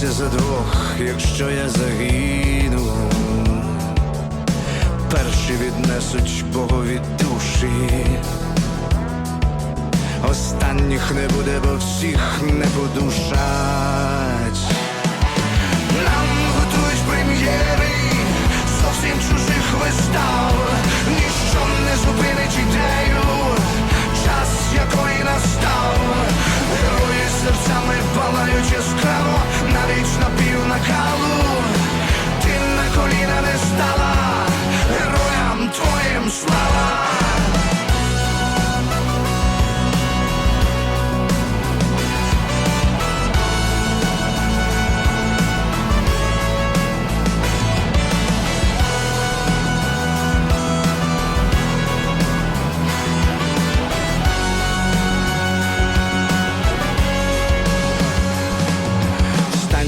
бийся за двох, якщо я загину перші віднесуть Богові душі. Останніх не буде, бо всіх не подушать. Нам готують прем'єри зовсім чужих вистав. Ніщо не зупинить ідею, час якої настав. Герої серцями палають яскраво, навіть на пів накалу.